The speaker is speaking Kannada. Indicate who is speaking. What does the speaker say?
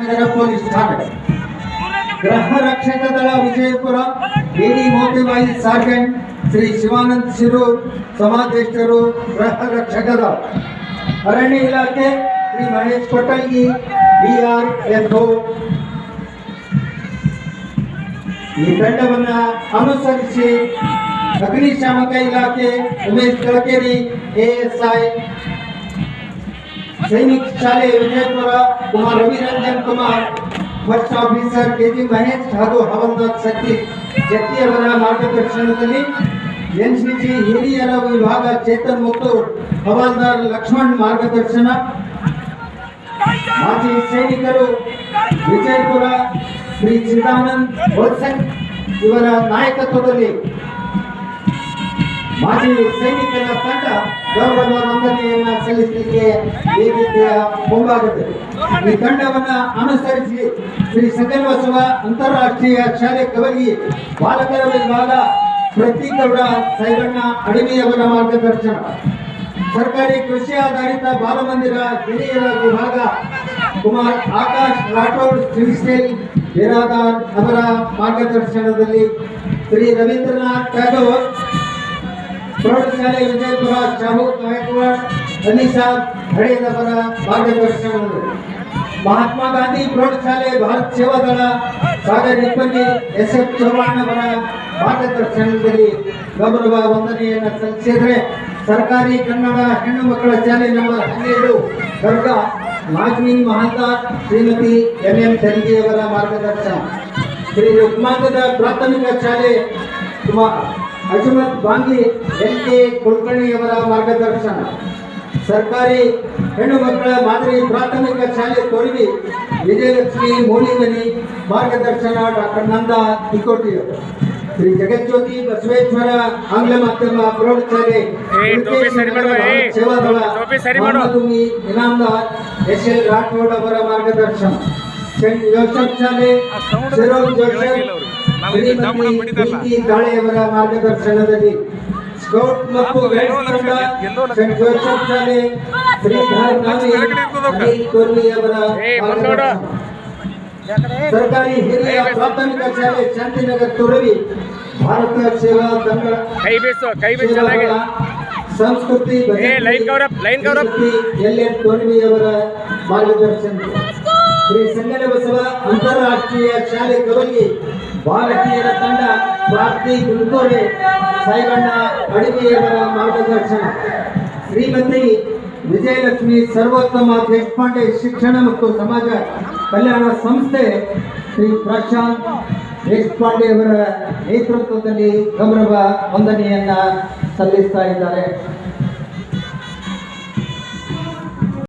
Speaker 1: ನಗರ ಪೊಲೀಸ್ ಠಾಣೆ. ಗೃಹ ರಕ್ಷಕ ದಳ ವಿಜಯಪುರ ಎಡಿ ಮೋತಿಬಾಯಿ ಸಾರ್ಜೆಂಟ್ ಶ್ರೀ ಶಿವಾನಂದ ಶಿರೂರ್ ಸಮಾಧೇಶರು ಗೃಹ ರಕ್ಷಕ ದಳ. ಅರಣ್ಯ ಇಲಾಖೆ ಶ್ರೀ ಮಹೇಶ್ ಕೊಟ್ಟಂಗಿ ಬಿಆರ್ ಎಸ್ ಈ ತಂಡವನ್ನ ಅನುಸರಿಸಿ ಅಗ್ನಿಶಾಮಕ ಇಲಾಖೆ, ಉಮೇಶ್ ಕಳಕೇರಿ, ಎಎಸ್ಐ ಸೈನಿಕ ಶಾಲೆ Vijayapura Kumar Raviranjan Kumar first officer KG Mahesh ಹಾಗೂ ಹವಲ್ದಾರ್ ಶಕ್ತಿ ಶಕ್ತಿ ಅವರ ಮಾರ್ಗದರ್ಶನದಲ್ಲಿ ಎನ್ಸಿಸಿ ಹಿರಿಯರ ವಿಭಾಗ ಚೇತನ್ ಮತ್ತು ಹವಾಲ್ದಾರ್ ಲಕ್ಷ್ಮಣ್ ಮಾರ್ಗದರ್ಶನ. ಮಾಜಿ ಸೈನಿಕರು ವಿಜಯಪುರ ಶ್ರೀ ಚಿದಾನಂದ್ ಬೋಲ್ಸನ್ ಇವರ ನಾಯಕತ್ವದಲ್ಲಿ ಮಾಜಿ ಸೈನಿಕರ ತಂಡ ಸಲ್ಲಿಸಲಿಕ್ಕೆ ವೇದಿಕೆಯ ಮುಂಭಾಗದಲ್ಲಿ ಈ ತಂಡವನ್ನ ಅನುಸರಿಸಿ ಶ್ರೀ ಸಕಲಬಸವ ಅಂತಾರಾಷ್ಟ್ರೀಯ ಶಾಲೆ ಕವಲಿ ಬಾಲಕರ ವಿಭಾಗ ಪ್ರತೀಕೌಡ ಸೈಬಣ್ಣ ಅಡಿಮೆಯವರ ಮಾರ್ಗದರ್ಶನ. ಸರ್ಕಾರಿ ಕೃಷಿ ಆಧಾರಿತ ಬಾಲಮಂದಿರ ಹಿರಿಯರ ವಿಭಾಗ ಕುಮಾರ್ ಆಕಾಶ್ ರಾಠೋಡ್ ಶ್ರೀಶೈಲ್ ಬಿರಾದಾರ್ ಅವರ ಮಾರ್ಗದರ್ಶನದಲ್ಲಿ ಶ್ರೀ ರವೀಂದ್ರನಾಥ್ ಟ್ಯಾಗೋರ್ ಪ್ರೌಢಶಾಲೆ ವಿಜಯಪುರ ಶಾಹು ಗಾಯಕ್ವಾಡ್ ಅನಿಸಾಬ್ ಹಳೇದವರ ಮಾರ್ಗದರ್ಶನದಲ್ಲಿ ಮಹಾತ್ಮ ಗಾಂಧಿ ಪ್ರೌಢಶಾಲೆ ಭಾರತ್ ಸೇವಾದಳ ಸಾಗರ್ ನಿಪ್ಪಲ್ಲಿ ಎಸ್ ಎಫ್ ಚೌಹಾಣ್ ಅವರ ಮಾರ್ಗದರ್ಶನದಲ್ಲಿ ಗೌರವ ವಂದನೆಯನ್ನು ಸಲ್ಲಿಸಿದರೆ ಸರ್ಕಾರಿ ಕನ್ನಡ ಹೆಣ್ಣು ಮಕ್ಕಳ ಶಾಲೆ ನಂಬರ್ ಹನ್ನೆರಡು ಗರ್ಗ ಮಾಜ್ಮಿ ಮಹಾಂತ ಶ್ರೀಮತಿ ಎಂ ಎಂ ತೆರಿಗೆಯವರ ಮಾರ್ಗದರ್ಶನ. ಶ್ರೀ ರುಕ್ಮಾಂಗದ ಪ್ರಾಥಮಿಕ ಶಾಲೆ ಅಜ್ಮತ್ ಬಾಂಗಿ ಎಲ್ ಕೆ ಕುಲಕರ್ಣಿಯವರ ಮಾರ್ಗದರ್ಶನ. ಸರ್ಕಾರಿ ಹೆಣ್ಣು ಮಕ್ಕಳ ಮಾದರಿ ಪ್ರಾಥಮಿಕ ಶಾಲೆ ತೊರಗಿ ವಿಜಯಲಕ್ಷ್ಮಿ ಮೂಲಿಮನಿ ಮಾರ್ಗದರ್ಶನ ಡಾಕ್ಟರ್ ನಂದ ತಿಕೋಟಿಯವರು ಶ್ರೀ ಜಗಜ್ಯೋತಿ ಬಸವೇಶ್ವರ ಆಂಗ್ಲ ಮಾಧ್ಯಮ ಪ್ರೌಢಶಾಲೆ. ಸೇವಾದಳ. ಮಹಮ್ಮದುಮಿ ಇನಾಮದಾರ್ ಎಸ್ ಎಲ್ ರಾಠೋಡ್ ಅವರ ಮಾರ್ಗದರ್ಶನ ಸೆಂಟ್ ಜೋಸೆಫ್ ಶಾಲೆ ಸಿರೋಜ್ ಜೋಸೆಫ್ ಶ್ರೀಮತಿ ಪ್ರೀತಿ ಕಾಳೆಯವರ ಮಾರ್ಗದರ್ಶನದಲ್ಲಿ ಸರ್ಕಾರಿ ಹಿರಿಯ ಪ್ರಾಥಮಿಕ ಶಾಲೆ ತುರವಿ ಭಾರತ ಸೇವಾ
Speaker 2: ತಂಡ
Speaker 1: ಸಂಸ್ಕೃತಿ
Speaker 2: ಲೈನ್ ಲೈನ್
Speaker 1: ಅವರ ಮಾರ್ಗದರ್ಶನ ಶ್ರೀ ಸಂಗನ ಬಸವ ಅಂತಾರಾಷ್ಟ್ರೀಯ ಶಾಲೆ ಕವಲಿ ಭಾರತೀಯರ ತಂಡ ಪ್ರಾಪ್ತಿ ಗುಲ್ಕೋಡೆ ಸಾಯಿಗಣ್ಣ ಅಡಿಗೆಯವರ ಮಾರ್ಗದರ್ಶನ. ಶ್ರೀಮತಿ ವಿಜಯಲಕ್ಷ್ಮಿ ಸರ್ವೋತ್ತಮ ದೇಶಪಾಂಡೆ ಶಿಕ್ಷಣ ಮತ್ತು ಸಮಾಜ ಕಲ್ಯಾಣ ಸಂಸ್ಥೆ ಶ್ರೀ ಪ್ರಶಾಂತ್ ದೇಶಪಾಂಡೆ ಅವರ ನೇತೃತ್ವದಲ್ಲಿ ಗೌರವ ವಂದನೆಯನ್ನ ಸಲ್ಲಿಸ್ತಾ ಇದ್ದಾರೆ.